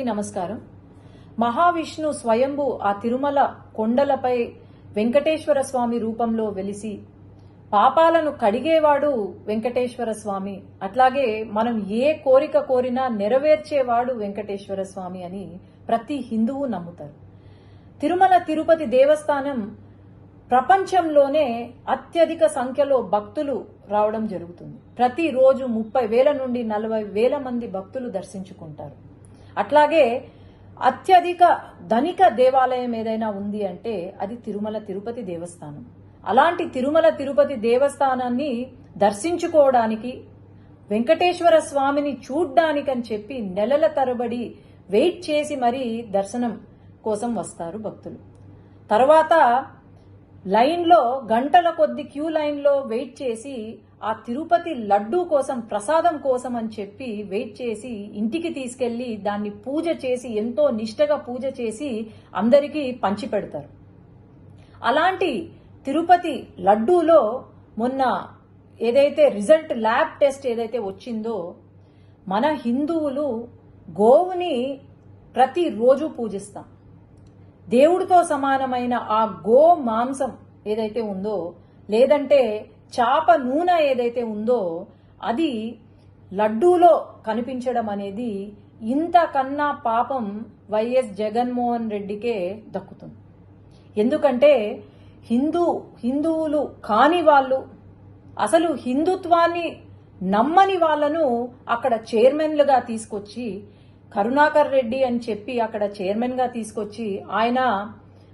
నమస్కారం. మహావిష్ణు స్వయంభు ఆ తిరుమల కొండలపై వెంకటేశ్వర స్వామి రూపంలో వెలిసి పాపాలను కడిగేవాడు వెంకటేశ్వర స్వామి. అట్లాగే మనం ఏ కోరిక కోరినా నెరవేర్చేవాడు వెంకటేశ్వర స్వామి అని ప్రతి హిందువు నమ్ముతారు. తిరుమల తిరుపతి దేవస్థానం ప్రపంచంలోనే అత్యధిక సంఖ్యలో భక్తులు రావడం జరుగుతుంది. ప్రతిరోజు ముప్పై వేల నుండి నలభై వేల మంది భక్తులు దర్శించుకుంటారు. అట్లాగే అత్యధిక ధనిక దేవాలయం ఏదైనా ఉంది అంటే అది తిరుమల తిరుపతి దేవస్థానం. అలాంటి తిరుమల తిరుపతి దేవస్థానాన్ని దర్శించుకోవడానికి వెంకటేశ్వర స్వామిని చూడ్డానికని చెప్పి నెలల తరబడి వెయిట్ చేసి మరీ దర్శనం కోసం వస్తారు భక్తులు. తర్వాత లైన్లో గంటల కొద్ది క్యూ లైన్లో వెయిట్ చేసి ఆ తిరుపతి లడ్డూ కోసం ప్రసాదం కోసం అని చెప్పి వెయిట్ చేసి ఇంటికి తీసుకెళ్ళి దాన్ని పూజ చేసి ఎంతో నిష్టగా పూజ చేసి అందరికీ పంచిపెడతారు. అలాంటి తిరుపతి లడ్డూలో మొన్న ఏదైతే రిజల్ట్ ల్యాబ్ టెస్ట్ ఏదైతే వచ్చిందో మన హిందువులు గోవుని ప్రతిరోజు పూజిస్తాం. దేవుడితో సమానమైన ఆ గో మాంసం ఏదైతే ఉందో లేదంటే చాప నూనె ఏదైతే ఉందో అది లడ్డూలో కనిపించడం అనేది ఇంతకన్నా పాపం వైఎస్ జగన్మోహన్ రెడ్డికే దక్కుతుంది. ఎందుకంటే హిందూ హిందువులు కాని వాళ్ళు అసలు హిందుత్వాన్ని నమ్మని వాళ్ళను అక్కడ చైర్మన్లుగా తీసుకొచ్చి కరుణాకర్ రెడ్డి అని చెప్పి అక్కడ చైర్మన్గా తీసుకొచ్చి ఆయన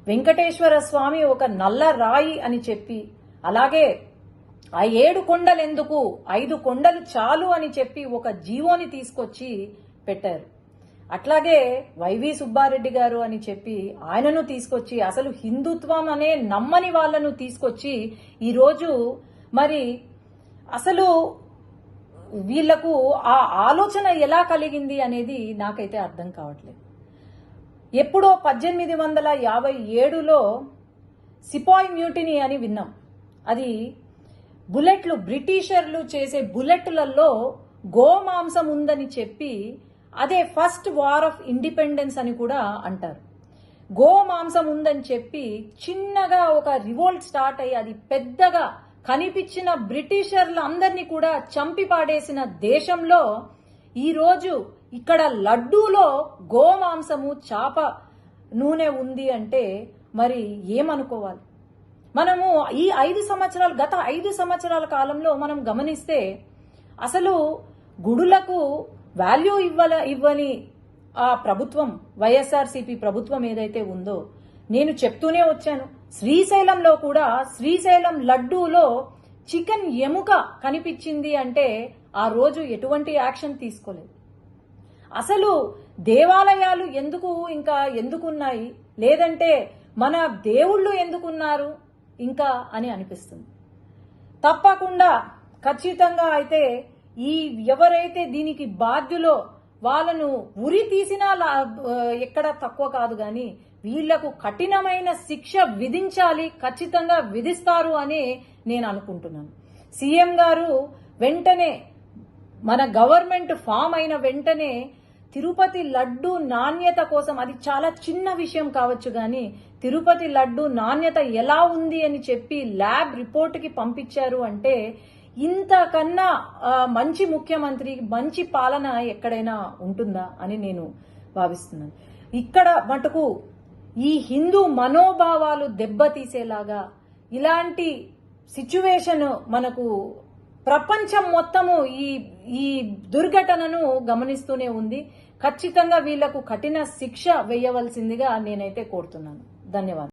వెంకటేశ్వర స్వామి ఒక నల్ల రాయి అని చెప్పి అలాగే ఆ ఏడు కొండలు ఎందుకు ఐదు కొండలు చాలు అని చెప్పి ఒక జీవోని తీసుకొచ్చి పెట్టారు. అట్లాగే వైవి సుబ్బారెడ్డి గారు అని చెప్పి ఆయనను తీసుకొచ్చి అసలు హిందుత్వం అనే నమ్మని వాళ్ళను తీసుకొచ్చి ఈరోజు మరి అసలు వీళ్ళకు ఆ ఆలోచన ఎలా కలిగింది అనేది నాకైతే అర్థం కావట్లేదు. ఎప్పుడో పద్దెనిమిది వందల యాభై ఏడులో సిపాయి మ్యూటినీ అని విన్నాం. అది బుల్లెట్లు బ్రిటిషర్లు చేసే బుల్లెట్లలో గోమాంసం ఉందని చెప్పి అదే ఫస్ట్ వార్ ఆఫ్ ఇండిపెండెన్స్ అని కూడా అంటారు. గోమాంసం ఉందని చెప్పి చిన్నగా ఒక రివోల్ట్ స్టార్ట్ అయ్యి అది పెద్దగా కనిపించిన బ్రిటిషర్లు అందరినీ కూడా చంపి పాడేసిన దేశంలో ఈరోజు ఇక్కడ లడ్డూలో గోమాంసము చాప నూనె ఉంది అంటే మరి ఏమనుకోవాలి? మనము ఈ ఐదు సంవత్సరాలు గత ఐదు సంవత్సరాల కాలంలో మనం గమనిస్తే అసలు గుడులకు వాల్యూ ఇవ్వల ఇవ్వని ఆ ప్రభుత్వం వైఎస్ఆర్సీపీ ప్రభుత్వం ఏదైతే ఉందో నేను చెప్తూనే వచ్చాను. శ్రీశైలంలో కూడా శ్రీశైలం లడ్డూలో చికెన్ ఎముక కనిపించింది అంటే ఆ రోజు ఎటువంటి యాక్షన్ తీసుకోలేదు. అసలు దేవాలయాలు ఎందుకు ఇంకా ఎందుకున్నాయి? లేదంటే మన దేవుళ్ళు ఎందుకున్నారు? ఇంకా అని అనిపిస్తుంది. తప్పకుండా ఖచ్చితంగా అయితే ఈ ఎవరైతే దీనికి బాధ్యులో వాళ్ళను ఉరి తీసినా లా- ఎక్కడ తక్కువ కాదు కానీ వీళ్ళకు కఠినమైన శిక్ష విధించాలి ఖచ్చితంగా విధిస్తారు అని నేను అనుకుంటున్నాను. సీఎం గారు వెంటనే మన గవర్నమెంట్ ఫామ్ అయిన వెంటనే తిరుపతి లడ్డు నాణ్యత కోసం అది చాలా చిన్న విషయం కావచ్చు కానీ తిరుపతి లడ్డు నాణ్యత ఎలా ఉంది అని చెప్పి ల్యాబ్ రిపోర్ట్కి పంపించారు అంటే ఇంతకన్నా మంచి ముఖ్యమంత్రి మంచి పాలన ఎక్కడైనా ఉంటుందా అని నేను భావిస్తున్నాను. ఇక్కడ మటుకు ఈ హిందూ మనోభావాలు దెబ్బతీసేలాగా ఇలాంటి సిచ్యువేషన్ మనకు ప్రపంచం మొత్తము ఈ ఈ దుర్ఘటనను గమనిస్తూనే ఉంది. ఖచ్చితంగా వీళ్ళకు కఠిన శిక్ష వేయవలసిందిగా నేనైతే కోరుతున్నాను. ధన్యవాదాలు.